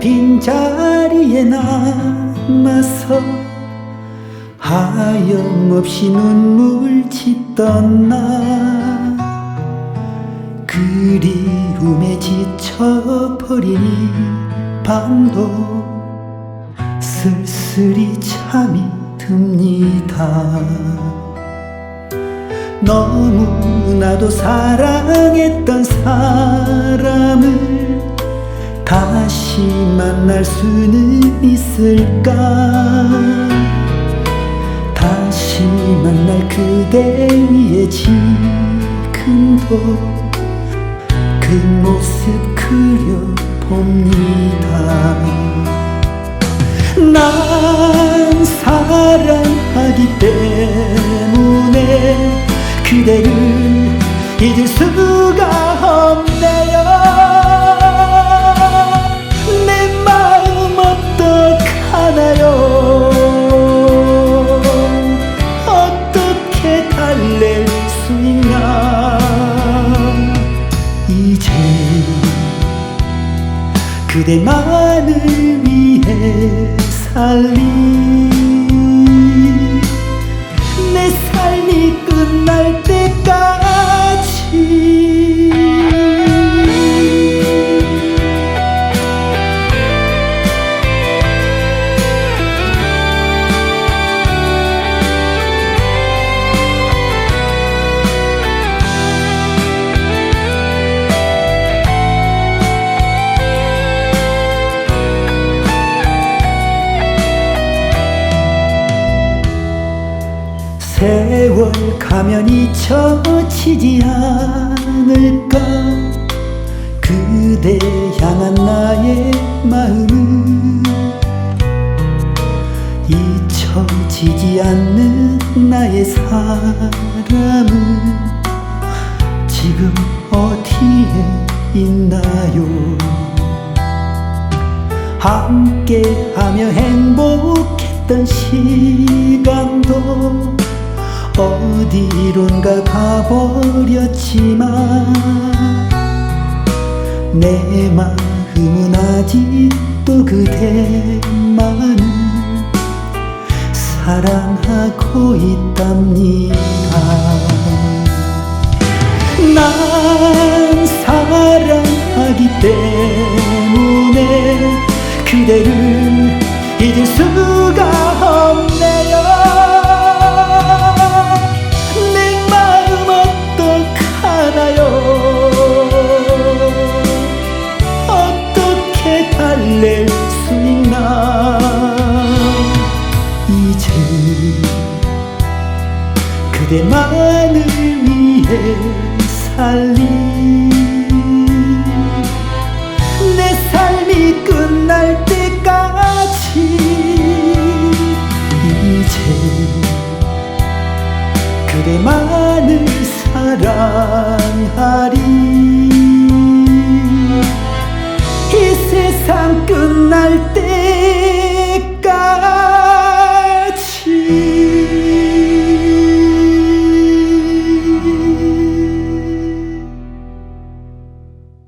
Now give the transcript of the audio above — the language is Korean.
빈자리에 남아서 하염없이 눈물 짓던 나 그리움에 지쳐버린 이 밤도 쓸쓸히 잠이 듭니다. 너무나도 사랑했던 사람을 만날 수는 있을까? 다시 만날 그대 위에 지금도 그 모습 그려봅니다. 난 사랑하기 때문에 그대를 잊을 수가 없네요 달랠 수 있나? 이제 그대만을 위해 살리. 내 삶이 세월 가면 잊혀지지 않을까? 그대 향한 나의 마음은 잊혀지지 않는 나의 사람은 지금 어디에 있나요? 함께하며 행복했던 시간도 어디론가 가버렸지만 내 마음은 아직도 그대만을 사랑하고 있답니다. 난 사랑하기 때문에 그대를 이제 그대만을 위해 살리. 내 삶이 끝날 때까지 이제 그대만을 사랑하리